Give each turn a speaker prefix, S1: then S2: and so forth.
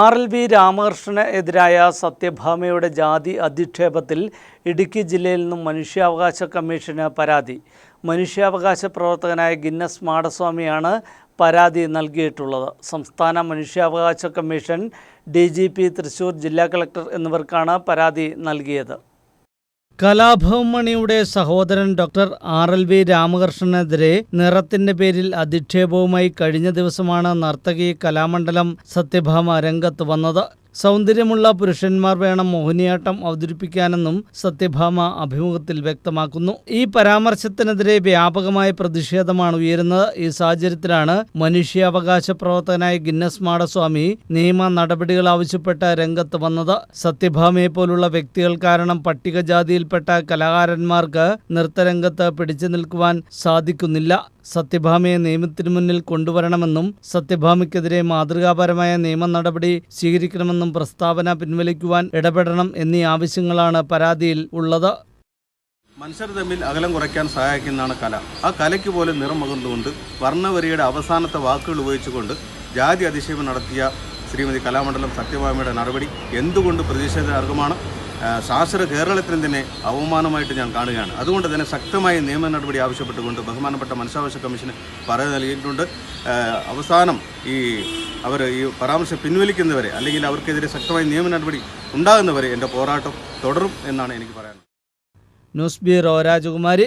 S1: R L V Ramakrishnan എതിരായ സത്യഭാമയുടെ ജാതി അധിക്ഷേപത്തിൽ ഇടുക്കി ജില്ലയിൽ നിന്നും മനുഷ്യാവകാശ കമ്മീഷന് പരാതി. മനുഷ്യാവകാശ പ്രവർത്തകനായ ഗിന്നസ് മാടസ്വാമിയാണ് പരാതി നൽകിയിട്ടുള്ളത്. സംസ്ഥാന മനുഷ്യാവകാശ commission D G P Thrissur ജില്ലാ കളക്ടർ എന്നിവർക്കാണ് പരാതി നൽകിയത്. കലാഭവൻ മണിയുടെ സഹോദരൻ ഡോക്ടർ ആർ എൽ വി രാമകൃഷ്ണനെതിരെ നിറത്തിന്റെ പേരിൽ അധിക്ഷേപവുമായി കഴിഞ്ഞ ദിവസമാണ് നർത്തകി കലാമണ്ഡലം സത്യഭാമ രംഗത്ത് വന്നത്. സൗന്ദര്യമുള്ള പുരുഷന്മാർ വേണം മോഹിനിയാട്ടം അവതരിപ്പിക്കാനെന്നും സത്യഭാമ അഭിമുഖത്തിൽ വ്യക്തമാക്കുന്നു. ഈ പരാമർശത്തിനെതിരെ വ്യാപകമായ പ്രതിഷേധമാണ് ഉയരുന്നത്. ഈ സാഹചര്യത്തിലാണ് മനുഷ്യാവകാശ പ്രവർത്തകനായ ഗിന്നസ് മാടസ്വാമി നിയമ നടപടികൾ ആവശ്യപ്പെട്ട് രംഗത്ത് വന്നത്. സത്യഭാമയെ പോലുള്ള വ്യക്തികൾ കാരണം പട്ടികജാതിയിൽപ്പെട്ട കലാകാരന്മാർക്ക് നൃത്തരംഗത്ത് പിടിച്ചു നിൽക്കുവാൻ സാധിക്കുന്നില്ല. സത്യഭാമയെ നിയമത്തിനു മുന്നിൽ കൊണ്ടുവരണമെന്നും സത്യഭാമയ്ക്കെതിരെ മാതൃകാപരമായ നിയമ നടപടി സ്വീകരിക്കണമെന്നും പ്രസ്താവന പിൻവലിക്കുവാൻ ഇടപെടണം എന്നീ ആവശ്യങ്ങളാണ് പരാതിയിൽ ഉള്ളത്.
S2: മനുഷ്യർ തമ്മിൽ അകലം കുറയ്ക്കാൻ സഹായിക്കുന്നതാണ് കല. ആ കലയ്ക്ക് പോലും നിറം പകർന്നുകൊണ്ട് വർണവരിയുടെ അവസാനത്തെ വാക്കുകൾ ഉപയോഗിച്ചുകൊണ്ട് ജാതി അതിശയം നടത്തിയ ശ്രീമതി കലാമണ്ഡലം സത്യഭാമയുടെ നടപടി എന്തുകൊണ്ട് പ്രതിഷേധാർഹമാണ് ശാസ്ത്ര കേരളത്തിന് തന്നെ അവമാനമായിട്ട് ഞാൻ കാണുകയാണ്. അതുകൊണ്ട് തന്നെ ശക്തമായ നിയമ നടപടി ആവശ്യപ്പെട്ടുകൊണ്ട് ബഹുമാനപ്പെട്ട മനുഷ്യാവകാശ കമ്മീഷന് പറയുക നൽകിയിട്ടുണ്ട്. അവസാനം ഈ അവർ ഈ പരാമർശം പിൻവലിക്കുന്നവരെ അല്ലെങ്കിൽ അവർക്കെതിരെ ശക്തമായ നിയമ നടപടി ഉണ്ടാകുന്നവരെ എന്റെ പോരാട്ടം തുടരും എന്നാണ് എനിക്ക് പറയാനുള്ളത്.
S1: ന്യൂസ് ബ്യൂറോ രാജകുമാരി